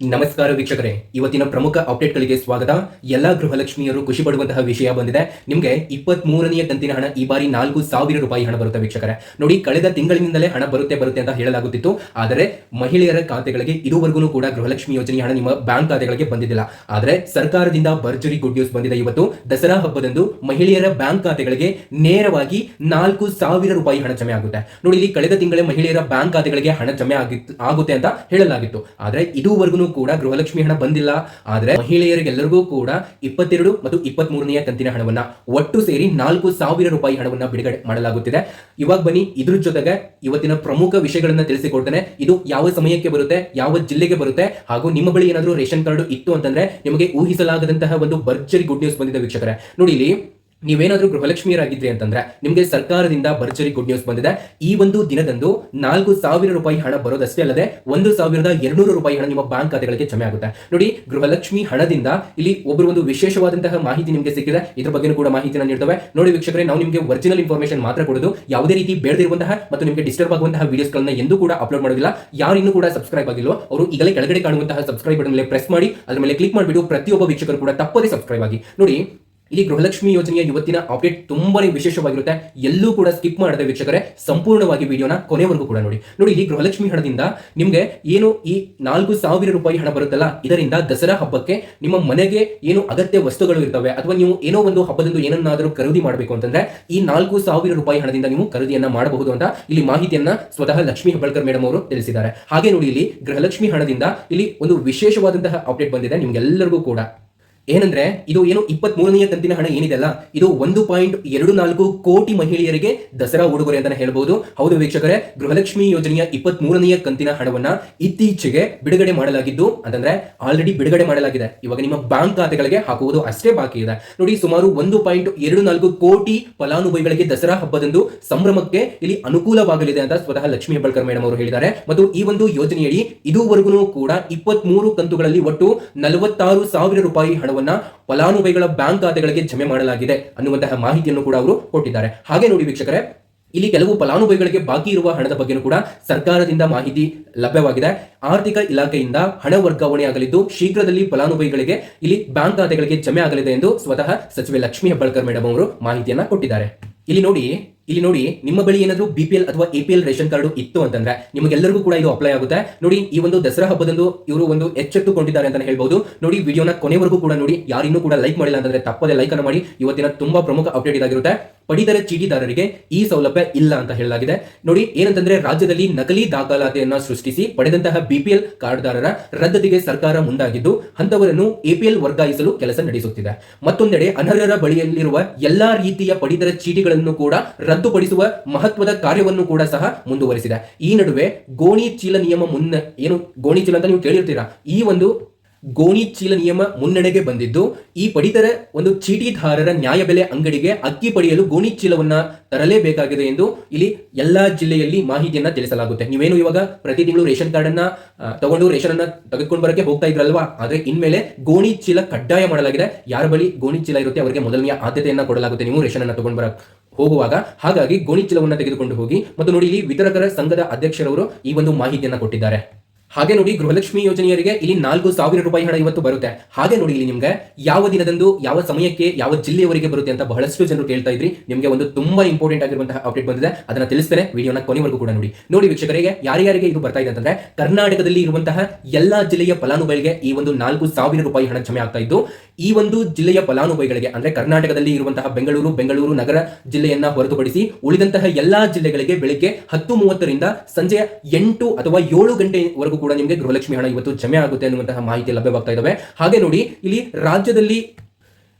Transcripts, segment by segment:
ನಮಸ್ಕಾರ ವೀಕ್ಷಕರೇ. ಇವತ್ತಿನ ಪ್ರಮುಖ ಅಪ್ಡೇಟ್ಗಳಿಗೆ ಸ್ವಾಗತ. ಎಲ್ಲ ಗೃಹಲಕ್ಷ್ಮಿಯರು ಖುಷಿ ಪಡುವಂತಹ ವಿಷಯ ಬಂದಿದೆ. ನಿಮಗೆ ಇಪ್ಪತ್ತ್ ಮೂರನೆಯ ಕಂತಿನ ಹಣ ಈ ಬಾರಿ ನಾಲ್ಕು ಸಾವಿರ ರೂಪಾಯಿ ಹಣ ಬರುತ್ತೆ ವೀಕ್ಷಕರೇ. ನೋಡಿ, ಕಳೆದ ತಿಂಗಳಿನಿಂದಲೇ ಹಣ ಬರುತ್ತೆ ಬರುತ್ತೆ ಅಂತ ಹೇಳಲಾಗುತ್ತಿತ್ತು. ಆದರೆ ಮಹಿಳೆಯರ ಖಾತೆಗಳಿಗೆ ಇದುವರೆಗೂ ಕೂಡ ಗೃಹಲಕ್ಷ್ಮಿ ಯೋಜನೆ ಹಣ ನಿಮ್ಮ ಬ್ಯಾಂಕ್ ಖಾತೆಗಳಿಗೆ ಬಂದಿದ್ದಿಲ್ಲ. ಆದರೆ ಸರ್ಕಾರದಿಂದ ಭರ್ಜರಿ ಗುಡ್ ನ್ಯೂಸ್ ಬಂದಿದೆ ಇವತ್ತು. ದಸರಾ ಹಬ್ಬದಂದು ಮಹಿಳೆಯರ ಬ್ಯಾಂಕ್ ಖಾತೆಗಳಿಗೆ ನೇರವಾಗಿ ನಾಲ್ಕು ಸಾವಿರ ರೂಪಾಯಿ ಹಣ ಜಮೆ ಆಗುತ್ತೆ. ನೋಡಿ, ಇಲ್ಲಿ ಕಳೆದ ತಿಂಗಳೇ ಮಹಿಳೆಯರ ಬ್ಯಾಂಕ್ ಖಾತೆಗಳಿಗೆ ಹಣ ಜಮೆ ಆಗಿತ್ತು, ಆಗುತ್ತೆ ಅಂತ ಹೇಳಲಾಗಿತ್ತು. ಆದರೆ ಇದುವರೆಗೂ ಕೂಡ ಗೃಹಲಕ್ಷ್ಮಿ ಹಣ ಬಂದಿಲ್ಲ. ಆದ್ರೆ ಮಹಿಳೆಯರಿಗೆಲ್ಲರಿಗೂ ಕೂಡ ಇಪ್ಪತ್ತೆರಡು ಮತ್ತು ಇಪ್ಪತ್ತ್ ಮೂರನೆಯ ಕಂತಿನ ಹಣವನ್ನ ಒಟ್ಟು ಸೇರಿ ನಾಲ್ಕು ಸಾವಿರ ರೂಪಾಯಿ ಹಣವನ್ನ ಬಿಡುಗಡೆ ಮಾಡಲಾಗುತ್ತಿದೆ. ಇವಾಗ ಬನ್ನಿ, ಇದ್ರ ಜೊತೆಗೆ ಇವತ್ತಿನ ಪ್ರಮುಖ ವಿಷಯಗಳನ್ನ ತಿಳಿಸಿಕೊಡ್ತೇನೆ. ಇದು ಯಾವ ಸಮಯಕ್ಕೆ ಬರುತ್ತೆ, ಯಾವ ಜಿಲ್ಲೆಗೆ ಬರುತ್ತೆ, ಹಾಗೂ ನಿಮ್ಮ ಬಳಿ ಏನಾದರೂ ರೇಷನ್ ಕಾರ್ಡ್ ಇತ್ತು ಅಂತಂದ್ರೆ ನಿಮಗೆ ಊಹಿಸಲಾಗದಂತಹ ಒಂದು ಭರ್ಜರಿ ಗುಡ್ ನ್ಯೂಸ್ ಬಂದಿದೆ ವೀಕ್ಷಕರೇ. ನೋಡಿ ಇಲ್ಲಿ ನೀವೇನಾದ್ರೂ ಗೃಹಲಕ್ಷ್ಮಿಯರಾಗಿದ್ರಿ ಅಂತಂದ್ರೆ ನಿಮಗೆ ಸರ್ಕಾರದಿಂದ ಭರ್ಜರಿ ಗುಡ್ ನ್ಯೂಸ್ ಬಂದಿದೆ. ಈ ಒಂದು ದಿನದಂದು ನಾಲ್ಕು ಸಾವಿರ ರೂಪಾಯಿ ಹಣ ಬರೋದಷ್ಟೇ ಅಲ್ಲದೆ ಒಂದು ಸಾವಿರದ ಎರಡುನೂರು ರೂಪಾಯಿ ಹಣ ನಿಮ್ಮ ಬ್ಯಾಂಕ್ ಖಾತೆಗಳಿಗೆ ಜಮೆ ಆಗುತ್ತೆ. ನೋಡಿ, ಗೃಹಲಕ್ಷ್ಮಿ ಹಣದಿಂದ ಇಲ್ಲಿ ಒಬ್ಬರು ಒಂದು ವಿಶೇಷವಾದಂತಹ ಮಾಹಿತಿ ನಿಮಗೆ ಸಿಕ್ಕಿದೆ. ಇದ್ರ ಬಗ್ಗೆ ಕೂಡ ಮಾಹಿತಿನ ನೀಡ್ತವೆ. ನೋಡಿ ವೀಕ್ಷಕರೇ, ನಾವು ನಿಮಗೆ ಒರಿಜಿನಲ್ ಇನ್ಫಾರ್ಮೇಶನ್ ಮಾತ್ರ ಕೊಡೋದು. ಯಾವುದೇ ರೀತಿ ಬೇಡದಿರುವಂತಹ ಮತ್ತು ನಿಮಗೆ ಡಿಸ್ಟರ್ಬ್ ಆಗುವಂತಹ ವಿಡಿಯೋಸ್ಗಳನ್ನ ಎಂದೂ ಕೂಡ ಅಪ್ಲೋಡ್ ಮಾಡೋದಿಲ್ಲ ಯಾರು ಇನ್ನೂ ಕೂಡ ಸಬ್ಸ್ಕ್ರೈಬ್ ಆಗಿಲ್ಲೋ ಅವರು ಈಗಲೇ ಕೆಳಗಡೆ ಕಾಣುವಂತಹ ಸಬ್ಸ್ಕ್ರೈಬ್ ಬಟನ್ ಮೇಲೆ ಪ್ರೆಸ್ ಮಾಡಿ, ಅದರ ಮೇಲೆ ಕ್ಲಿಕ್ ಮಾಡಿಬಿಟ್ಟು ಪ್ರತಿಯೊಬ್ಬ ವೀಕ್ಷಕರು ಕೂಡ ತಪ್ಪದೇ ಸಬ್ಸ್ಕ್ರೈಬ್ ಆಗಿ. ನೋಡಿ ಇಲ್ಲಿ ಗೃಹಲಕ್ಷ್ಮಿ ಯೋಜನೆಯ ಇವತ್ತಿನ ಅಪ್ಡೇಟ್ ತುಂಬಾನೇ ವಿಶೇಷವಾಗಿರುತ್ತೆ. ಎಲ್ಲೂ ಕೂಡ ಸ್ಕಿಪ್ ಮಾಡದೆ ವೀಕ್ಷಕರೇ, ಸಂಪೂರ್ಣವಾಗಿ ವಿಡಿಯೋನ ಕೊನೆವರೆಗೂ ಕೂಡ ನೋಡಿ. ನೋಡಿ, ಈ ಗೃಹಲಕ್ಷ್ಮಿ ಹಣದಿಂದ ನಿಮ್ಗೆ ಏನು ಈ ನಾಲ್ಕು ಸಾವಿರ ರೂಪಾಯಿ ಹಣ ಬರುತ್ತಲ್ಲ, ಇದರಿಂದ ದಸರಾ ಹಬ್ಬಕ್ಕೆ ನಿಮ್ಮ ಮನೆಗೆ ಏನು ಅಗತ್ಯ ವಸ್ತುಗಳು ಇರ್ತವೆ, ಅಥವಾ ನೀವು ಏನೋ ಒಂದು ಹಬ್ಬದಂದು ಏನನ್ನಾದರೂ ಖರೀದಿ ಮಾಡಬೇಕು ಅಂತಂದ್ರೆ, ಈ ನಾಲ್ಕು ಸಾವಿರ ರೂಪಾಯಿ ಹಣದಿಂದ ನೀವು ಖರೀದಿಯನ್ನ ಮಾಡಬಹುದು ಅಂತ ಇಲ್ಲಿ ಮಾಹಿತಿಯನ್ನ ಸ್ವತಃ ಲಕ್ಷ್ಮಿ ಹಬ್ಬಳ್ಕರ್ ಮೇಡಮ್ ಅವರು ತಿಳಿಸಿದ್ದಾರೆ. ಹಾಗೆ ನೋಡಿ, ಇಲ್ಲಿ ಗೃಹಲಕ್ಷ್ಮಿ ಹಣದಿಂದ ಇಲ್ಲಿ ಒಂದು ವಿಶೇಷವಾದಂತಹ ಅಪ್ಡೇಟ್ ಬಂದಿದೆ ನಿಮ್ಗೆಲ್ಲರಿಗೂ ಕೂಡ. ಏನಂದ್ರೆ, ಇದು ಏನು ಇಪ್ಪತ್ತ್ ಮೂರನೆಯ ಕಂತಿನ ಹಣ ಏನಿದೆ ಅಲ್ಲ? ಇದು ಒಂದು ಪಾಯಿಂಟ್ ಎರಡು ನಾಲ್ಕು ಕೋಟಿ ಮಹಿಳೆಯರಿಗೆ ದಸರಾ ಉಡುಗೊರೆ ಅಂತಾನೆ ಹೇಳ್ಬಹುದು ಹೌದು ವೀಕ್ಷಕರೇ, ಗೃಹಲಕ್ಷ್ಮಿ ಯೋಜನೆಯ ಇಪ್ಪತ್ತ್ ಮೂರನೆಯ ಕಂತಿನ ಹಣವನ್ನ ಇತ್ತೀಚೆಗೆ ಬಿಡುಗಡೆ ಮಾಡಲಾಗಿದ್ದು, ಅಂತಂದ್ರೆ ಆಲ್ರೆಡಿ ಬಿಡುಗಡೆ ಮಾಡಲಾಗಿದೆ. ಇವಾಗ ನಿಮ್ಮ ಬ್ಯಾಂಕ್ ಖಾತೆಗಳಿಗೆ ಹಾಕುವುದು ಅಷ್ಟೇ ಬಾಕಿ ಇದೆ. ನೋಡಿ, ಸುಮಾರು ಒಂದು ಪಾಯಿಂಟ್ ಎರಡು ನಾಲ್ಕು ಕೋಟಿ ಫಲಾನುಭವಿಗಳಿಗೆ ದಸರಾ ಹಬ್ಬದಂದು ಸಂಭ್ರಮಕ್ಕೆ ಇಲ್ಲಿ ಅನುಕೂಲವಾಗಲಿದೆ ಅಂತ ಸ್ವತಃ ಲಕ್ಷ್ಮೀ ಹೆಬ್ಬಳ್ಕರ್ ಮೇಡಮ್ ಅವರು ಹೇಳಿದ್ದಾರೆ. ಮತ್ತು ಈ ಒಂದು ಯೋಜನೆಯಡಿ ಇದುವರೆಗೂ ಕೂಡ ಇಪ್ಪತ್ತ್ ಮೂರು ಕಂತುಗಳಲ್ಲಿ ಒಟ್ಟು ನಲವತ್ತಾರು ಸಾವಿರ ರೂಪಾಯಿ ಹಣವನ್ನ ಫಲಾನುಭವಿಗಳ ಬ್ಯಾಂಕ್ ಖಾತೆಗಳಿಗೆ ಜಮೆ ಮಾಡಲಾಗಿದೆ ಅನ್ನುವಂತಹ ಮಾಹಿತಿಯನ್ನು ಕೂಡ ಅವರು ಕೊಟ್ಟಿದ್ದಾರೆ. ಹಾಗೆ ನೋಡಿ ವೀಕ್ಷಕರೇ, ಇಲ್ಲಿ ಕೆಲವು ಫಲಾನುಭವಿಗಳಿಗೆ ಬಾಕಿ ಇರುವ ಹಣದ ಬಗ್ಗೆಯೂ ಕೂಡ ಸರ್ಕಾರದಿಂದ ಮಾಹಿತಿ ಲಭ್ಯವಾಗಿದೆ. ಆರ್ಥಿಕ ಇಲಾಖೆಯಿಂದ ಹಣ ವರ್ಗಾವಣೆ ಆಗಲಿದ್ದು ಶೀಘ್ರದಲ್ಲಿ ಫಲಾನುಭವಿಗಳಿಗೆ ಇಲ್ಲಿ ಬ್ಯಾಂಕ್ ಖಾತೆಗಳಿಗೆ ಜಮೆ ಆಗಲಿದೆ ಎಂದು ಸ್ವತಃ ಸಚಿವೆ ಲಕ್ಷ್ಮೀ ಹೆಬ್ಬಾಳ್ಕರ್ ಮೇಡಮ್ ಅವರು ಮಾಹಿತಿಯನ್ನ ಕೊಟ್ಟಿದ್ದಾರೆ. ಇಲ್ಲಿ ನೋಡಿ ಇಲ್ಲಿ ನೋಡಿ, ನಿಮ್ಮ ಬಳಿ ಏನಾದ್ರು ಬಿ ಪಿ ಎಲ್ ಅಥವಾ A P L ration card ಇತ್ತು ಅಂತಂದ್ರೆ ನಿಮಗೆಲ್ಲರಿಗೂ ಕೂಡ ಇದು ಅಪ್ಲೈ ಆಗುತ್ತೆ. ನೋಡಿ, ಈ ಒಂದು ದಸರಾ ಹಬ್ಬದಂದು ಇವರು ಒಂದು ಎಚ್ಚೆತ್ತುಕೊಂಡಿದ್ದಾರೆ ಅಂತ ಹೇಳ್ಬಹುದು ನೋಡಿ, ವಿಡಿಯೋನ ಕೊನೆವರೆಗೂ ಕೂಡ ನೋಡಿ, ಯಾರಿನ್ನೂ ಕೂಡ ಲೈಕ್ ಮಾಡಿಲ್ಲ ಅಂತಂದ್ರೆ ತಪ್ಪದೆ ಲೈಕ್ ಅನ್ನು ಮಾಡಿ. ಇವತ್ತಿನ ತುಂಬಾ ಪ್ರಮುಖ ಅಪ್ಡೇಟ್ ಇದಾಗಿರುತ್ತೆ. ಪಡಿತರ ಚೀಟಿದಾರರಿಗೆ ಈ ಸೌಲಭ್ಯ ಇಲ್ಲ ಅಂತ ಹೇಳಲಾಗಿದೆ. ನೋಡಿ, ಏನಂತಂದ್ರೆ ರಾಜ್ಯದಲ್ಲಿ ನಕಲಿ ದಾಖಲಾತಿಯನ್ನ ಸೃಷ್ಟಿಸಿ ಪಡೆದಂತಹ ಬಿಪಿಎಲ್ ಕಾರ್ಡ್ದಾರರ ರದ್ದತಿಗೆ ಸರ್ಕಾರ ಮುಂದಾಗಿದ್ದು ಅಂತವರನ್ನು ಎಪಿಎಲ್ ವರ್ಗಾಯಿಸಲು ಕೆಲಸ ನಡೆಸುತ್ತಿದೆ. ಮತ್ತೊಂದೆಡೆ ಅನರ್ಹರ ಬಳಿಯಲ್ಲಿರುವ ಎಲ್ಲಾ ರೀತಿಯ ಪಡಿತರ ಚೀಟಿಗಳನ್ನು ಕೂಡ ರದ್ದುಪಡಿಸುವ ಮಹತ್ವದ ಕಾರ್ಯವನ್ನು ಕೂಡ ಸಹ ಮುಂದುವರಿಸಿದೆ. ಈ ನಡುವೆ ಗೋಣಿ ಚೀಲ ನಿಯಮ ಮುನ್ನ, ಏನು ಗೋಣಿ ಚೀಲ ಅಂತ ನೀವು ಕೇಳಿರ್ತೀರಾ? ಈ ಒಂದು ಗೋಣಿ ಚೀಲ ನಿಯಮ ಮುನ್ನಡೆಗೆ ಬಂದಿದ್ದು, ಈ ಪಡಿತರ ಒಂದು ಚೀಟಿದಾರರ ನ್ಯಾಯಬೆಲೆ ಅಂಗಡಿಗೆ ಅಕ್ಕಿ ಪಡೆಯಲು ಗೋಣಿ ಚೀಲವನ್ನ ತರಲೇಬೇಕಾಗಿದೆ ಎಂದು ಇಲ್ಲಿ ಎಲ್ಲಾ ಜಿಲ್ಲೆಯಲ್ಲಿ ಮಾಹಿತಿಯನ್ನ ತಿಳಿಸಲಾಗುತ್ತೆ. ನೀವೇನು ಇವಾಗ ಪ್ರತಿ ತಿಂಗಳು ರೇಷನ್ ಕಾರ್ಡ್ ಅನ್ನ ತಗೊಂಡು ರೇಷನ್ ಅನ್ನ ತೆಗೆದುಕೊಂಡು ಬರಕ್ಕೆ ಹೋಗ್ತಾ ಇದ್ರಲ್ವಾ? ಆದ್ರೆ ಇನ್ಮೇಲೆ ಗೋಣಿ ಚೀಲ ಕಡ್ಡಾಯ ಮಾಡಲಾಗಿದೆ. ಯಾರ ಬಳಿ ಗೋಣಿ ಚೀಲ ಇರುತ್ತೆ, ಅವರಿಗೆ ಮೊದಲನೆಯ ಆದ್ಯತೆಯನ್ನ ಕೊಡಲಾಗುತ್ತೆ. ನೀವು ರೇಷನ್ ಅನ್ನ ತಗೊಂಡು ಬರಕ್ ಹೋಗುವಾಗ ಹಾಗಾಗಿ ಗೋಣಿಚೀಲವನ್ನು ತೆಗೆದುಕೊಂಡು ಹೋಗಿ. ಮತ್ತು ನೋಡಿ, ಇಲ್ಲಿ ವಿತರಕರ ಸಂಘದ ಅಧ್ಯಕ್ಷರವರು ಈ ಒಂದು ಮಾಹಿತಿಯನ್ನು ಕೊಟ್ಟಿದ್ದಾರೆ. ಹಾಗೆ ನೋಡಿ ಗೃಹಲಕ್ಷ್ಮಿ ಯೋಜನೆಯರಿಗೆ ಇಲ್ಲಿ ನಾಲ್ಕು ಸಾವಿರ ರೂಪಾಯಿ ಹಣ ಇವತ್ತು ಬರುತ್ತೆ. ಹಾಗೆ ನೋಡಿ ಇಲ್ಲಿ ನಿಮ್ಗೆ ಯಾವ ದಿನದಂದು, ಯಾವ ಸಮಯಕ್ಕೆ, ಯಾವ ಜಿಲ್ಲೆಯವರಿಗೆ ಬರುತ್ತೆ ಅಂತ ಬಹಳಷ್ಟು ಜನರು ಕೇಳ್ತಾ ಇದ್ರಿ. ನಿಮಗೆ ಒಂದು ತುಂಬಾ ಇಂಪಾರ್ಟೆಂಟ್ ಆಗಿರುವಂತಹ ಅಪ್ಡೇಟ್ ಬಂದಿದೆ. ಅದನ್ನ ತಿಳಿಸ್ತೇನೆ ವಿಡಿಯೋನ ಕೊನೆವರೆಗೂ ಕೂಡ ನೋಡಿ. ನೋಡಿ ವೀಕ್ಷಕರಿಗೆ, ಯಾರ್ಯಾರಿಗೆ ಇದು ಬರ್ತಾ ಇದೆ ಅಂತಂದ್ರೆ, ಕರ್ನಾಟಕದಲ್ಲಿ ಇರುವಂತಹ ಎಲ್ಲಾ ಜಿಲ್ಲೆಯ ಫಲಾನುಭವಿಗಳಿಗೆ ಈ ಒಂದು ನಾಲ್ಕು ಸಾವಿರ ರೂಪಾಯಿ ಹಣ ಜಮೆ ಆಗ್ತಾ ಇದ್ದು ಈ ಒಂದು ಜಿಲ್ಲೆಯ ಫಲಾನುಭವಿಗಳಿಗೆ, ಅಂದ್ರೆ ಕರ್ನಾಟಕದಲ್ಲಿ ಇರುವಂತಹ ಬೆಂಗಳೂರು ಬೆಂಗಳೂರು ನಗರ ಜಿಲ್ಲೆಯನ್ನ ಹೊರತುಪಡಿಸಿ ಉಳಿದಂತಹ ಎಲ್ಲಾ ಜಿಲ್ಲೆಗಳಿಗೆ ಬೆಳಿಗ್ಗೆ ಹತ್ತು ಮೂವತ್ತರಿಂದ ಸಂಜೆ ಎಂಟು ಅಥವಾ ಏಳು ಗಂಟೆವರೆಗೂ ಕೂಡ ನಿಮಗೆ ಗೃಹಲಕ್ಷ್ಮಿ ಹಣ ಇವತ್ತು ಜಮೆ ಆಗುತ್ತೆ ಅನ್ನುವಂತಹ ಮಾಹಿತಿ ಲಭ್ಯವಾಗ್ತಾ ಇದಾವೆ. ಹಾಗೆ ನೋಡಿ, ಇಲ್ಲಿ ರಾಜ್ಯದಲ್ಲಿ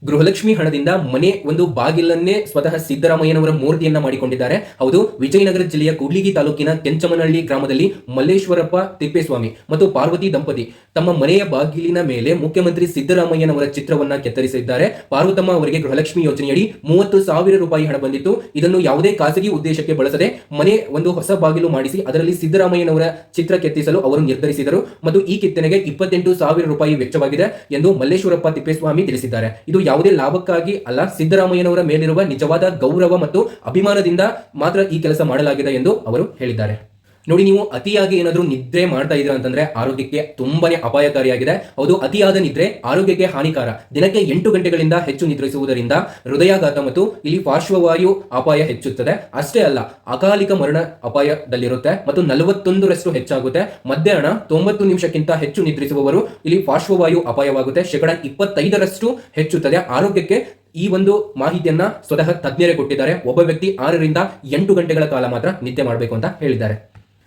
ಗೃಹಲಕ್ಷ್ಮಿ ಹಣದಿಂದ ಮನೆ ಒಂದು ಬಾಗಿಲನ್ನೇ ಸ್ವತಃ ಸಿದ್ದರಾಮಯ್ಯನವರ ಮೂರ್ತಿಯನ್ನ ಮಾಡಿಕೊಂಡಿದ್ದಾರೆ. ಹೌದು, ವಿಜಯನಗರ ಜಿಲ್ಲೆಯ ಕೂಡ್ಲಿಗಿ ತಾಲೂಕಿನ ಕೆಂಚಮನಹಳ್ಳಿ ಗ್ರಾಮದಲ್ಲಿ ಮಲ್ಲೇಶ್ವರಪ್ಪ ತಿಪ್ಪೇಸ್ವಾಮಿ ಮತ್ತು ಪಾರ್ವತಿ ದಂಪತಿ ತಮ್ಮ ಮನೆಯ ಬಾಗಿಲಿನ ಮೇಲೆ ಮುಖ್ಯಮಂತ್ರಿ ಸಿದ್ದರಾಮಯ್ಯನವರ ಚಿತ್ರವನ್ನ ಕೆತ್ತರಿಸಿದ್ದಾರೆ. ಪಾರ್ವತಮ್ಮ ಅವರಿಗೆ ಗೃಹಲಕ್ಷ್ಮಿ ಯೋಜನೆಯಡಿ ಮೂವತ್ತು ಸಾವಿರ ರೂಪಾಯಿ ಹಣ ಬಂದಿತ್ತು. ಇದನ್ನು ಯಾವುದೇ ಖಾಸಗಿ ಉದ್ದೇಶಕ್ಕೆ ಬಳಸದೆ ಮನೆ ಒಂದು ಹೊಸ ಬಾಗಿಲು ಮಾಡಿಸಿ ಅದರಲ್ಲಿ ಸಿದ್ದರಾಮಯ್ಯನವರ ಚಿತ್ರ ಕೆತ್ತಿಸಲು ಅವರು ನಿರ್ಧರಿಸಿದರು ಮತ್ತು ಈ ಕೆತ್ತನೆಗೆ ಇಪ್ಪತ್ತೆಂಟು ಸಾವಿರ ರೂಪಾಯಿ ವೆಚ್ಚವಾಗಿದೆ ಎಂದು ಮಲ್ಲೇಶ್ವರಪ್ಪ ತಿಪ್ಪೇಸ್ವಾಮಿ ತಿಳಿಸಿದ್ದಾರೆ. ಇದು ಯಾವುದೇ ಲಾಭಕ್ಕಾಗಿ ಅಲ್ಲ, ಸಿದ್ದರಾಮಯ್ಯನವರ ಮೇಲಿರುವ ನಿಜವಾದ ಗೌರವ ಮತ್ತು ಅಭಿಮಾನದಿಂದ ಮಾತ್ರ ಈ ಕೆಲಸ ಮಾಡಲಾಗಿದೆ ಎಂದು ಅವರು ಹೇಳಿದ್ದಾರೆ. ನೋಡಿ, ನೀವು ಅತಿಯಾಗಿ ಏನಾದರೂ ನಿದ್ರೆ ಮಾಡ್ತಾ ಇದ್ದೀರಾ ಅಂತಂದ್ರೆ ಆರೋಗ್ಯಕ್ಕೆ ತುಂಬಾನೇ ಅಪಾಯಕಾರಿಯಾಗಿದೆ. ಹೌದು, ಅತಿಯಾದ ನಿದ್ರೆ ಆರೋಗ್ಯಕ್ಕೆ ಹಾನಿಕಾರ. ದಿನಕ್ಕೆ ಎಂಟು ಗಂಟೆಗಳಿಂದ ಹೆಚ್ಚು ನಿದ್ರಿಸುವುದರಿಂದ ಹೃದಯಾಘಾತ ಮತ್ತು ಇಲ್ಲಿ ಪಾರ್ಶ್ವವಾಯು ಅಪಾಯ ಹೆಚ್ಚುತ್ತದೆ. ಅಷ್ಟೇ ಅಲ್ಲ, ಅಕಾಲಿಕ ಮರಣ ಅಪಾಯದಲ್ಲಿರುತ್ತೆ ಮತ್ತು ನಲವತ್ತೊಂದರಷ್ಟು ಹೆಚ್ಚಾಗುತ್ತೆ. ಮಧ್ಯಾಹ್ನ ತೊಂಬತ್ತು ನಿಮಿಷಕ್ಕಿಂತ ಹೆಚ್ಚು ನಿದ್ರಿಸುವವರು ಇಲ್ಲಿ ಪಾರ್ಶ್ವವಾಯು ಅಪಾಯವಾಗುತ್ತೆ. ಶೇಕಡ ಇಪ್ಪತ್ತೈದರಷ್ಟು ಹೆಚ್ಚುತ್ತದೆ. ಆರೋಗ್ಯಕ್ಕೆ ಈ ಒಂದು ಮಾಹಿತಿಯನ್ನ ಸ್ವತಃ ತಜ್ಞರೇ ಕೊಟ್ಟಿದ್ದಾರೆ. ಒಬ್ಬ ವ್ಯಕ್ತಿ ಆರರಿಂದ ಎಂಟು ಗಂಟೆಗಳ ಕಾಲ ಮಾತ್ರ ನಿದ್ದೆ ಮಾಡಬೇಕು ಅಂತ ಹೇಳಿದ್ದಾರೆ.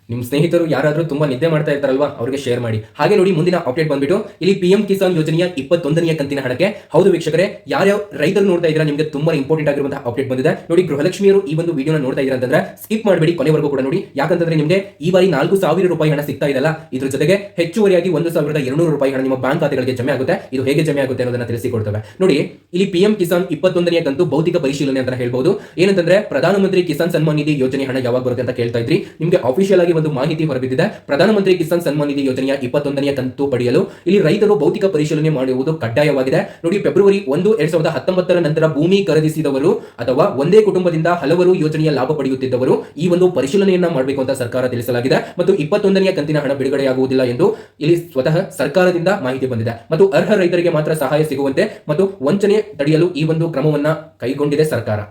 ನಿಮ್ಮ ಸ್ನೇಹಿತರು ಯಾರಾದರೂ ತುಂಬಾ ನಿದ್ದೆ ಮಾಡ್ತಾ ಇರ್ತಾರಲ್ವಾ, ಅವರಿಗೆ ಶೇರ್ ಮಾಡಿ. ಹಾಗೆ ನೋಡಿ ಮುಂದಿನ ಅಪ್ಡೇಟ್ ಬಂದ್ಬಿಟ್ಟು, ಇಲ್ಲಿ ಪಿ ಎಂ ಕಿಸಾನ್ ಯೋಜನೆಯ ಇಪ್ಪತ್ತೊಂದನೆಯ ಕಂತಿನ ಹಣಕ್ಕೆ. ಹೌದು ವೀಕ್ಷಕರೇ, ಯಾರ್ಯಾವ ರೈತರು ನೋಡ್ತಾ ಇದ್ದೀರಾ, ನಿಮಗೆ ತುಂಬಾ ಇಂಪಾರ್ಟೆಂಟ್ ಆಗಿರುವಂತಹ ಅಪ್ಡೇಟ್ ಬಂದಿದೆ. ನೋಡಿ ಗೃಹಲಕ್ಷ್ಮಿಯರು ಈ ಒಂದು ವಿಡಿಯೋನ ನೋಡ್ತಾ ಇದ್ದೀರಾ ಅಂತಂದ್ರೆ ಸ್ಕಿಪ್ ಮಾಡಬೇಡಿ ಕೊನೆವರೆಗೂ ಕೂಡ ನೋಡಿ. ಯಾಕಂತಂದ್ರೆ ನಿಮಗೆ ಈ ಬಾರಿ ನಾಲ್ಕು ಸಾವಿರ ರೂಪಾಯಿ ಹಣ ಸಿಗ್ತಾ ಇದೆಲ್ಲ ಇದ್ರ ಜೊತೆಗೆ ಹೆಚ್ಚುವರಿಯಾಗಿ ಒಂದು ಸಾವಿರದ ಎರಡುನೂರು ರೂಪಾಯಿ ಹಣ ನಿಮ್ಮ ಬ್ಯಾಂಕ್ ಖಾತೆಗಳಿಗೆ ಜಮೆ ಆಗುತ್ತೆ. ಇದು ಹೇಗೆ ಜಮೆ ಆಗುತ್ತೆ ಅನ್ನೋದನ್ನ ತಿಳಿಸಿಕೊಡ್ತವೆ. ನೋಡಿ, ಇಲ್ಲಿ ಪಿ ಎಂ ಕಿಸಾನ್ ಇಪ್ಪತ್ತೊಂದನೆಯ ಕಂತು ಭೌತಿಕ ಪರಿಶೀಲನೆ ಅಂತ ಹೇಳ್ಬಹುದು. ಏನಂತಂದ್ರೆ, ಪ್ರಧಾನಮಂತ್ರಿ ಕಿಸಾನ್ ಸನ್ಮಾನ್ ನಿಧಿ ಯೋಜನೆ ಹಣ ಯಾವಾಗ ಬರುತ್ತೆ ಅಂತ ಕೇಳ್ತಾ ಇದ್ರಿ. ನಿಮಗೆ ಅಫಿಷಿಯಲ್ ಆಗಿ ಒಂದು ಮಾಹಿತಿ ಹೊರಬಿದ್ದಿದೆ. ಪ್ರಧಾನಮಂತ್ರಿ ಕಿಸಾನ್ ಸನ್ಮಾನ್ ನಿಧಿ ಯೋಜನೆಯ ಇಪ್ಪತ್ತೊಂದನೆಯ ಕಂತು ಪಡೆಯಲು ಇಲ್ಲಿ ರೈತರು ಭೌತಿಕ ಪರಿಶೀಲನೆ ಮಾಡುವುದು ಕಡ್ಡಾಯವಾಗಿದೆ. ನೋಡಿ, ಫೆಬ್ರವರಿ ಒಂದು, ಎರಡ್ ಸಾವಿರದ ಹತ್ತೊಂಬತ್ತರ ನಂತರ ಭೂಮಿ ಖರೀದಿಸಿದವರು ಅಥವಾ ಒಂದೇ ಕುಟುಂಬದಿಂದ ಹಲವರು ಯೋಜನೆಯ ಲಾಭ ಪಡೆಯುತ್ತಿದ್ದವರು ಈ ಒಂದು ಪರಿಶೀಲನೆಯನ್ನ ಮಾಡಬೇಕು ಅಂತ ಸರ್ಕಾರ ತಿಳಿಸಲಾಗಿದೆ. ಮತ್ತು ಇಪ್ಪತ್ತೊಂದನೆಯ ಕಂತಿನ ಹಣ ಬಿಡುಗಡೆಯಾಗುವುದಿಲ್ಲ ಎಂದು ಇಲ್ಲಿ ಸ್ವತಃ ಸರ್ಕಾರದಿಂದ ಮಾಹಿತಿ ಬಂದಿದೆ. ಮತ್ತು ಅರ್ಹ ರೈತರಿಗೆ ಮಾತ್ರ ಸಹಾಯ ಸಿಗುವಂತೆ ಮತ್ತು ವಂಚನೆ ತಡೆಯಲು ಈ ಒಂದು ಕ್ರಮವನ್ನ ಕೈಗೊಂಡಿದೆ ಸರ್ಕಾರ.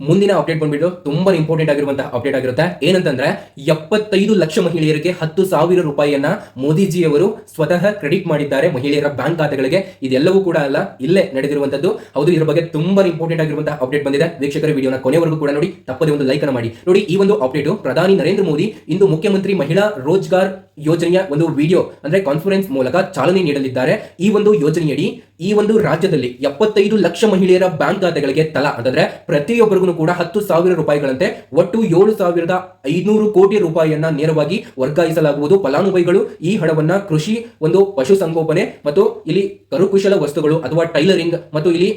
ಮುಂದಿನ ಅಪ್ಡೇಟ್ ಬಂದ್ಬಿಟ್ಟು ತುಂಬಾ ಇಂಪಾರ್ಟೆಂಟ್ ಆಗಿರುವಂತಹ ಅಪ್ಡೇಟ್ ಆಗಿರುತ್ತೆ. ಏನಂತಂದ್ರೆ, ಎಪ್ಪತ್ತೈದು ಲಕ್ಷ ಮಹಿಳೆಯರಿಗೆ ಹತ್ತು ಸಾವಿರ ರೂಪಾಯಿಯನ್ನ ಮೋದಿಜಿಯವರು ಸ್ವತಃ ಕ್ರೆಡಿಟ್ ಮಾಡಿದ್ದಾರೆ ಮಹಿಳೆಯರ ಬ್ಯಾಂಕ್ ಖಾತೆಗಳಿಗೆ. ಇದೆಲ್ಲವೂ ಕೂಡ ಅಲ್ಲ, ಇಲ್ಲೇ ನಡೆದಿರುವಂತದ್ದು. ಹೌದು, ಇದರ ಬಗ್ಗೆ ತುಂಬಾ ಇಂಪಾರ್ಟೆಂಟ್ ಆಗಿರುವಂತಹ ಅಪ್ಡೇಟ್ ಬಂದಿದೆ. ವೀಕ್ಷಕರ ವಿಡಿಯೋನ ಕೊನೆವರೆಗೂ ಕೂಡ ನೋಡಿ, ತಪ್ಪದೆ ಒಂದು ಲೈಕ್ ಅನ್ನು ಮಾಡಿ. ನೋಡಿ, ಈ ಒಂದು ಅಪ್ಡೇಟ್ ಪ್ರಧಾನಿ ನರೇಂದ್ರ ಮೋದಿ, ಇಂದು ಮುಖ್ಯಮಂತ್ರಿ ಮಹಿಳಾ ರೋಜ್ಗಾರ್ ಯೋಜನೆಯ ಒಂದು ವಿಡಿಯೋ ಅಂದ್ರೆ ಕಾನ್ಫರೆನ್ಸ್ ಮೂಲಕ ಚಾಲನೆ ನೀಡಲಿದ್ದಾರೆ. ಈ ಒಂದು ಯೋಜನೆಯಡಿ ಈ ಒಂದು ರಾಜ್ಯದಲ್ಲಿ ಎಪ್ಪತ್ತೈದು ಲಕ್ಷ ಮಹಿಳೆಯರ ಬ್ಯಾಂಕ್ ಖಾತೆಗಳಿಗೆ ತಲಾ, ಅಂತಂದ್ರೆ ಪ್ರತಿಯೊಬ್ಬರಿಗೂ ಕೂಡ ಹತ್ತು ಸಾವಿರ ರೂಪಾಯಿಗಳಂತೆ ಒಟ್ಟು ಏಳು ಸಾವಿರದ ಐನೂರು ಕೋಟಿ ರೂಪಾಯಿಯನ್ನ ನೇರವಾಗಿ ವರ್ಗಾಯಿಸಲಾಗುವುದು. ಫಲಾನುಭವಿಗಳು ಈ ಹಣವನ್ನ ಕೃಷಿ ಒಂದು ಪಶುಸಂಗೋಪನೆ ಮತ್ತು ಇಲ್ಲಿ ಕರುಕುಶಲ ವಸ್ತುಗಳು ಅಥವಾ ಟೈಲರಿಂಗ್ ಮತ್ತು ಇಲ್ಲಿ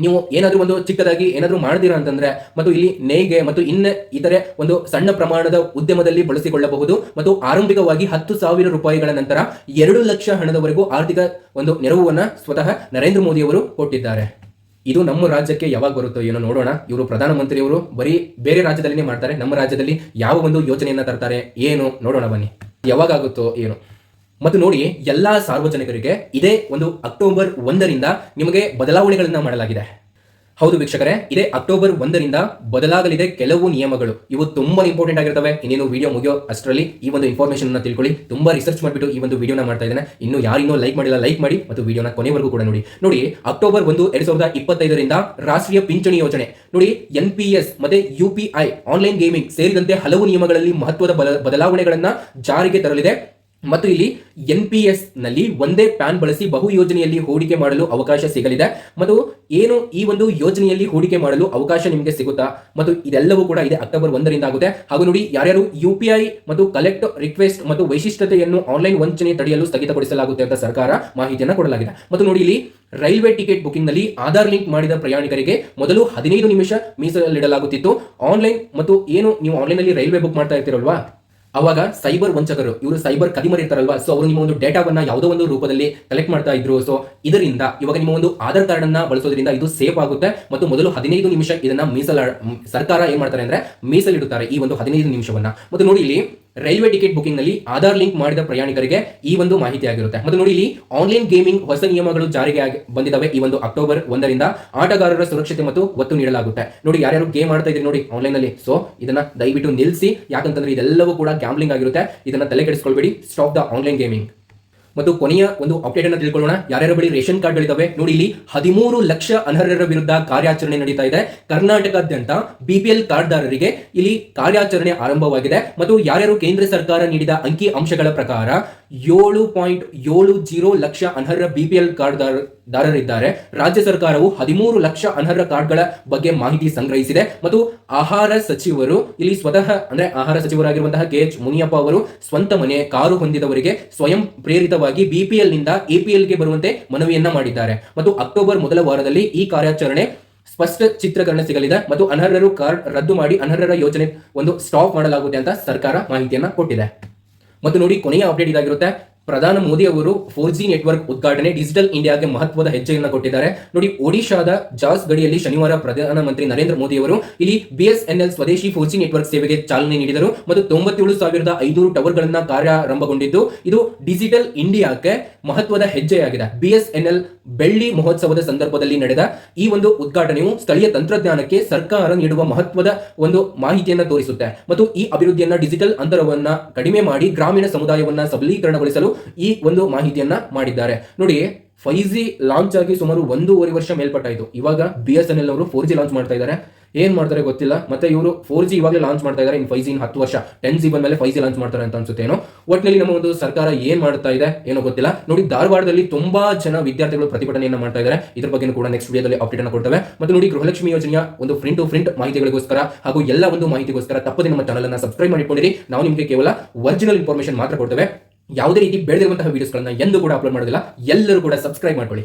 ನೀವು ಏನಾದರೂ ಒಂದು ಚಿಕ್ಕದಾಗಿ ಏನಾದರೂ ಮಾಡಿದಿರ ಅಂತಂದ್ರೆ, ಮತ್ತು ಇಲ್ಲಿ ನೇಯ್ಗೆ ಮತ್ತು ಇನ್ನ ಇತರೆ ಒಂದು ಸಣ್ಣ ಪ್ರಮಾಣದ ಉದ್ಯಮದಲ್ಲಿ ಬಳಸಿಕೊಳ್ಳಬಹುದು, ಮತ್ತು ಆರಂಭಿಕವಾಗಿ ಹತ್ತು ಸಾವಿರ ರೂಪಾಯಿಗಳ ನಂತರ ಎರಡು ಲಕ್ಷ ಹಣದವರೆಗೂ ಆರ್ಥಿಕ ಒಂದು ನೆರವನ್ನ ಸ್ವತಃ ನರೇಂದ್ರ ಮೋದಿ ಅವರು ಕೊಟ್ಟಿದ್ದಾರೆ. ಇದು ನಮ್ಮ ರಾಜ್ಯಕ್ಕೆ ಯಾವಾಗ ಬರುತ್ತೋ ಏನೋ ನೋಡೋಣ. ಇವರು ಪ್ರಧಾನಮಂತ್ರಿಯವರು, ಬರೀ ಬೇರೆ ರಾಜ್ಯದಲ್ಲಿನೇ ಮಾಡ್ತಾರೆ. ನಮ್ಮ ರಾಜ್ಯದಲ್ಲಿ ಯಾವ ಒಂದು ಯೋಜನೆಯನ್ನ ತರ್ತಾರೆ, ಏನು ನೋಡೋಣ ಬನ್ನಿ. ಯಾವಾಗ ಆಗುತ್ತೋ ಏನು. ಮತ್ತು ನೋಡಿ, ಎಲ್ಲಾ ಸಾರ್ವಜನಿಕರಿಗೆ ಇದೇ ಒಂದು ಅಕ್ಟೋಬರ್ ಒಂದರಿಂದ ನಿಮಗೆ ಬದಲಾವಣೆಗಳನ್ನ ಮಾಡಲಾಗಿದೆ. ಹೌದು ವೀಕ್ಷಕರೇ, ಇದೇ ಅಕ್ಟೋಬರ್ ಒಂದರಿಂದ ಬದಲಾಗಲಿದೆ ಕೆಲವು ನಿಯಮಗಳು. ಇವು ತುಂಬಾ ಇಂಪಾರ್ಟೆಂಟ್ ಆಗಿರ್ತವೆ. ಇನ್ನೇನು ವಿಡಿಯೋ ಮುಗಿಯೋ ಅಷ್ಟರಲ್ಲಿ ಈ ಒಂದು ಇನ್ಫಾರ್ಮೇಷನ್ ಅನ್ನ ತಿಳ್ಕೊಳ್ಳಿ. ತುಂಬಾ ರಿಸರ್ಚ್ ಮಾಡಿಬಿಟ್ಟು ಈ ಒಂದು ವಿಡಿಯೋನ ಮಾಡ್ತಾ ಇದ್ದೇನೆ. ಇನ್ನು ಯಾರಿನ್ನೂ ಲೈಕ್ ಮಾಡಿಲ್ಲ ಲೈಕ್ ಮಾಡಿ ಮತ್ತು ವಿಡಿಯೋನ ಕೊನೆವರೆಗೂ ಕೂಡ ನೋಡಿ. ನೋಡಿ, ಅಕ್ಟೋಬರ್ ಒಂದು ಎರಡ್ ಸಾವಿರದ ಇಪ್ಪತ್ತೈದರಿಂದ ರಾಷ್ಟ್ರೀಯ ಪಿಂಚಣಿ ಯೋಜನೆ. ನೋಡಿ ಎನ್ ಪಿ ಎಸ್ ಮತ್ತೆ U P I online gaming ಸೇರಿದಂತೆ ಹಲವು ನಿಯಮಗಳಲ್ಲಿ ಮಹತ್ವದ ಬದಲಾವಣೆಗಳನ್ನ ಜಾರಿಗೆ ತರಲಿದೆ. ಮತ್ತು ಇಲ್ಲಿ ಎನ್ ಪಿ ಎಸ್ನಲ್ಲಿ ಒಂದೇ ಪ್ಯಾನ್ ಬಳಸಿ ಬಹು ಯೋಜನೆಯಲ್ಲಿ ಹೂಡಿಕೆ ಮಾಡಲು ಅವಕಾಶ ಸಿಗಲಿದೆ. ಮತ್ತು ಏನು ಈ ಒಂದು ಯೋಜನೆಯಲ್ಲಿ ಹೂಡಿಕೆ ಮಾಡಲು ಅವಕಾಶ ನಿಮಗೆ ಸಿಗುತ್ತಾ? ಮತ್ತು ಇದೆಲ್ಲವೂ ಕೂಡ ಇದೆ ಅಕ್ಟೋಬರ್ ಒಂದರಿಂದ ಆಗುತ್ತೆ. ಹಾಗೂ ನೋಡಿ, ಯಾರ್ಯಾರು ಯು ಪಿ ಐ ಮತ್ತು ಕಲೆಕ್ಟ್ ರಿಕ್ವೆಸ್ಟ್ ಮತ್ತು ವೈಶಿಷ್ಟ್ಯತೆಯನ್ನು ಆನ್ಲೈನ್ ವಂಚನೆ ತಡೆಯಲು ಸ್ಥಗಿತಗೊಳಿಸಲಾಗುತ್ತೆ ಅಂತ ಸರ್ಕಾರ ಮಾಹಿತಿಯನ್ನು ಕೊಡಲಾಗಿದೆ. ಮತ್ತು ನೋಡಿ, ಇಲ್ಲಿ ರೈಲ್ವೆ ಟಿಕೆಟ್ ಬುಕಿಂಗ್ನಲ್ಲಿ ಆಧಾರ್ ಲಿಂಕ್ ಮಾಡಿದ ಪ್ರಯಾಣಿಕರಿಗೆ ಮೊದಲು ಹದಿನೈದು ನಿಮಿಷ ಮೀಸಲಿಡಲಾಗುತ್ತಿತ್ತು. ಆನ್ಲೈನ್ ಮತ್ತು ಏನು ನೀವು ಆನ್ಲೈನ್ನಲ್ಲಿ ರೈಲ್ವೆ ಬುಕ್ ಮಾಡ್ತಾ ಇರ್ತೀರಲ್ವಾ? ಅವಾಗ ಸೈಬರ್ ವಂಚಕರು, ಇವರು ಸೈಬರ್ ಕದಿಮರಿ ಇರ್ತಾರಲ್ವಾ ಸೊ ಅವರು ನಿಮ್ಮ ಒಂದು ಡೇಟಾವನ್ನ ಯಾವುದೋ ಒಂದು ರೂಪದಲ್ಲಿ ಕಲೆಕ್ಟ್ ಮಾಡ್ತಾ ಇದ್ರು ಸೊ ಇದರಿಂದ ಇವಾಗ ನಿಮ್ಮ ಒಂದು ಆಧಾರ್ ಕಾರ್ಡ್ ಅನ್ನ ಬಳಸೋದ್ರಿಂದ ಇದು ಸೇಫ್ ಆಗುತ್ತೆ. ಮತ್ತು ಮೊದಲು ಹದಿನೈದು ನಿಮಿಷ ಇದನ್ನ ಮೀಸಲ, ಸರ್ಕಾರ ಏನ್ ಮಾಡ್ತಾರೆ ಅಂದ್ರೆ ಮೀಸಲಿಡುತ್ತಾರೆ ಈ ಒಂದು ಹದಿನೈದು ನಿಮಿಷವನ್ನ. ಮತ್ತು ನೋಡಿ ಇಲ್ಲಿ ರೈಲ್ವೆ ಟಿಕೆಟ್ ಬುಕಿಂಗ್ನಲ್ಲಿ ಆಧಾರ್ ಲಿಂಕ್ ಮಾಡಿದ ಪ್ರಯಾಣಿಕರಿಗೆ ಈ ಒಂದು ಮಾಹಿತಿ ಆಗಿರುತ್ತೆ ಮತ್ತು ನೋಡಿ ಇಲ್ಲಿ ಆನ್ಲೈನ್ ಗೇಮಿಂಗ್ ಹೊಸ ನಿಯಮಗಳು ಜಾರಿಗೆ ಬಂದಿದ್ದಾವೆ ಈ ಒಂದು ಅಕ್ಟೋಬರ್ ಒಂದರಿಂದ ಆಟಗಾರರ ಸುರಕ್ಷತೆ ಮತ್ತು ಒತ್ತು ನೀಡಲಾಗುತ್ತೆ. ನೋಡಿ ಯಾರ್ಯಾರು ಗೇಮ್ ಮಾಡ್ತಾ ಇದ್ರಿ ನೋಡಿ ಆನ್ಲೈನ್ನಲ್ಲಿ ಸೊ ಇದನ್ನ ದಯವಿಟ್ಟು ನಿಲ್ಲಿಸಿ ಯಾಕಂತಂದ್ರೆ ಇದೆಲ್ಲವೂ ಕೂಡ ಗ್ಯಾಮ್ಲಿಂಗ್ ಆಗಿರುತ್ತೆ. ಇದನ್ನ ತಲೆ ಕೆಡಿಸ್ಕೊಳ್ಬೇಡಿ ಸ್ಟಾಪ್ ದ ಆನ್ಲೈನ್ ಗೇಮಿಂಗ್. ಮತ್ತು ಕೊನೆಯ ಒಂದು ಅಪ್ಡೇಟ್ ಅನ್ನು ತಿಳ್ಕೊಳ್ಳೋಣ. ಯಾರ್ಯಾರ ಬಳಿ ರೇಷನ್ ಕಾರ್ಡ್ಗಳಿದ್ದಾವೆ ನೋಡಿ ಇಲ್ಲಿ ಹದಿಮೂರು ಲಕ್ಷ ಅನರ್ಹರ ವಿರುದ್ಧ ಕಾರ್ಯಾಚರಣೆ ನಡೀತಾ ಇದೆ. ಕರ್ನಾಟಕದಾದ್ಯಂತ ಬಿಪಿಎಲ್ ಕಾರ್ಡ್ದಾರರಿಗೆ ಇಲ್ಲಿ ಕಾರ್ಯಾಚರಣೆ ಆರಂಭವಾಗಿದೆ. ಮತ್ತು ಯಾರ್ಯಾರು ಕೇಂದ್ರ ಸರ್ಕಾರ ನೀಡಿದ ಅಂಕಿ ಅಂಶಗಳ ಪ್ರಕಾರ ಏಳು ಪಾಯಿಂಟ್ ಏಳು ಜೀರೋ ಲಕ್ಷ ಅನರ್ಹ ಬಿಪಿಎಲ್ ಕಾರ್ಡ್ದಾರ ದಾರರಿದ್ದಾರೆ. ರಾಜ್ಯ ಸರ್ಕಾರವು ಹದಿಮೂರು ಲಕ್ಷ ಅನರ್ಹ ಕಾರ್ಡ್ಗಳ ಬಗ್ಗೆ ಮಾಹಿತಿ ಸಂಗ್ರಹಿಸಿದೆ ಮತ್ತು ಆಹಾರ ಸಚಿವರು ಇಲ್ಲಿ ಸ್ವತಃ, ಅಂದ್ರೆ ಆಹಾರ ಸಚಿವರಾಗಿರುವಂತಹ ಕೆ ಎಚ್ ಮುನಿಯಪ್ಪ ಅವರು ಸ್ವಂತ ಮನೆ, ಕಾರು ಹೊಂದಿದವರಿಗೆ ಸ್ವಯಂ ಪ್ರೇರಿತವಾಗಿ ಬಿಪಿಎಲ್ನಿಂದ ಎಪಿಎಲ್ಗೆ ಬರುವಂತೆ ಮನವಿಯನ್ನ ಮಾಡಿದ್ದಾರೆ. ಮತ್ತು ಅಕ್ಟೋಬರ್ ಮೊದಲ ವಾರದಲ್ಲಿ ಈ ಕಾರ್ಯಾಚರಣೆ ಸ್ಪಷ್ಟ ಚಿತ್ರೀಕರಣ ಸಿಗಲಿದೆ ಮತ್ತು ಅನರ್ಹರು ಕಾರ್ಡ್ ರದ್ದು ಮಾಡಿ ಅನರ್ಹರ ಯೋಜನೆ ಒಂದು ಸ್ಟಾಪ್ ಮಾಡಲಾಗುತ್ತೆ ಅಂತ ಸರ್ಕಾರ ಮಾಹಿತಿಯನ್ನ ಕೊಟ್ಟಿದೆ. ಮತ್ತು ನೋಡಿ ಕೊನೆಯ ಅಪ್ಡೇಟ್ ಇದಾಗಿರುತ್ತೆ. ಪ್ರಧಾನ ಮೋದಿ ಅವರು ಫೋರ್ ಜಿ ನೆಟ್ವರ್ಕ್ ಉದ್ಘಾಟನೆ ಡಿಜಿಟಲ್ ಇಂಡಿಯಾಗೆ ಮಹತ್ವದ ಹೆಜ್ಜೆಯನ್ನ ಕೊಟ್ಟಿದ್ದಾರೆ. ನೋಡಿ, ಒಡಿಶಾದ ಜಾಸ್ ಗಡಿಯಲ್ಲಿ ಶನಿವಾರ ಪ್ರಧಾನಮಂತ್ರಿ ನರೇಂದ್ರ ಮೋದಿ ಅವರು ಇಲ್ಲಿ ಬಿಎಸ್ಎನ್ಎಲ್ ಸ್ವದೇಶಿ ಫೋರ್ ಜಿ ನೆಟ್ವರ್ಕ್ ಸೇವೆಗೆ ಚಾಲನೆ ನೀಡಿದರು ಮತ್ತು ತೊಂಬತ್ತೇಳು ಸಾವಿರದ ಐನೂರು ಟವರ್ಗಳನ್ನ ಕಾರ್ಯಾರಂಭಗೊಂಡಿದ್ದು, ಇದು ಡಿಜಿಟಲ್ ಇಂಡಿಯಾಕ್ಕೆ ಮಹತ್ವದ ಹೆಜ್ಜೆಯಾಗಿದೆ. ಬಿಎಸ್ಎನ್ಎಲ್ ಬೆಳ್ಳಿ ಮಹೋತ್ಸವದ ಸಂದರ್ಭದಲ್ಲಿ ನಡೆದ ಈ ಒಂದು ಉದ್ಘಾಟನೆಯು ಸ್ಥಳೀಯ ತಂತ್ರಜ್ಞಾನಕ್ಕೆ ಸರ್ಕಾರ ನೀಡುವ ಮಹತ್ವದ ಒಂದು ಮಾಹಿತಿಯನ್ನು ತೋರಿಸುತ್ತೆ. ಮತ್ತು ಈ ಅಭಿವೃದ್ಧಿಯನ್ನ ಡಿಜಿಟಲ್ ಅಂತರವನ್ನ ಕಡಿಮೆ ಮಾಡಿ ಗ್ರಾಮೀಣ ಸಮುದಾಯವನ್ನ ಸಬಲೀಕರಣಗೊಳಿಸಲು ಈ ಒಂದು ಮಾಹಿತಿಯನ್ನ ಮಾಡಿದ್ದಾರೆ. ನೋಡಿ ಫೈವ್ ಜಿ ಲಾಂಚ್ ಆಗಿ ಸುಮಾರು ಒಂದೂವರೆ ವರ್ಷ ಮೇಲ್ಪಟ್ಟಾಯಿತು ಇವಾಗ ಬಿ ಎಸ್ ಎನ್ ಎಲ್ ಅವರು ಫೋರ್ ಜಿ ಲಾಂಚ್ ಮಾಡ್ತಾ ಇದ್ದಾರೆ. ಏನ್ ಮಾಡ್ತಾರೆ ಗೊತ್ತಿಲ್ಲ. ಮತ್ತೆ ಇವರು ಫೋರ್ ಜಿ ಇವಾಗಲೇ ಲಾಂಚ್ ಮಾಡ್ತಾ ಇದ್ದಾರೆ. ಇನ್ ಫೈವ್ ಜಿ ಹತ್ತು ವರ್ಷ. ಟೆನ್ ಜಿ ಬಂದ್ಮೇಲೆ ಫೈವ್ ಜಿ ಲಾಂಚ್ ಮಾಡ್ತಾರೆ ಅಂತ ಅನ್ಸುತ್ತೆ ಏನು. ಒಟ್ಟಿನಲ್ಲಿ ನಮ್ಮ ಒಂದು ಸರ್ಕಾರ ಏನ್ ಮಾಡ್ತಾ ಇದೆ ಏನೋ ಗೊತ್ತಿಲ್ಲ. ನೋಡಿ, ಧಾರವಾಡದಲ್ಲಿ ತುಂಬಾ ಜನ ವಿದ್ಯಾರ್ಥಿಗಳು ಪ್ರತಿಭಟನೆಯನ್ನ ಮಾಡ್ತಾ ಇದ್ದಾರೆ. ಇದ್ರ ಬಗ್ಗೆ ಕೂಡ ನೆಕ್ಸ್ಟ್ ವಿಡಿಯೋದಲ್ಲಿ ಅಪ್ಡೇಟ್ ಅನ್ನು ಕೊಡ್ತವೆ. ಮತ್ತೆ ನೋಡಿ, ಗೃಹಲಕ್ಷ್ಮಿ ಯೋಜನೆಯ ಒಂದು ಫ್ರಿಂಟ್ ಟು ಫ್ರಿಂಟ್ ಮಾಹಿತಿಗಳಿಗೋಸ್ಕರ ಹಾಗೂ ಎಲ್ಲ ಒಂದು ಮಾಹಿತಿಗೋಸ್ಕರ ತಪ್ಪದೆ ನಮ್ಮ ಚಾನಲ್ ಅನ್ನ ಸಬ್ಸ್ಕ್ರೈಬ್ ಮಾಡಿಕೊಂಡಿರಿ ನಾವು ನಿಮಗೆ ಕೇವಲ ಒರಿಜಿನಲ್ ಇನ್ಫಾರ್ಮೇಶನ್ ಮಾತ್ರ ಕೊಡ್ತೇವೆ. ಯಾವುದೇ ರೀತಿ ಬೆಳೆದಿರುವಂತಹ ವೀಡಿಯೋಸ್ಗಳನ್ನು ಎಂದು ಕೂಡ ಅಪ್ಲೋಡ್ ಮಾಡೋದಿಲ್ಲ. ಎಲ್ಲರೂ ಕೂಡ ಸಬ್ಸ್ಕ್ರೈಬ್ ಮಾಡ್ಕೊಳ್ಳಿ.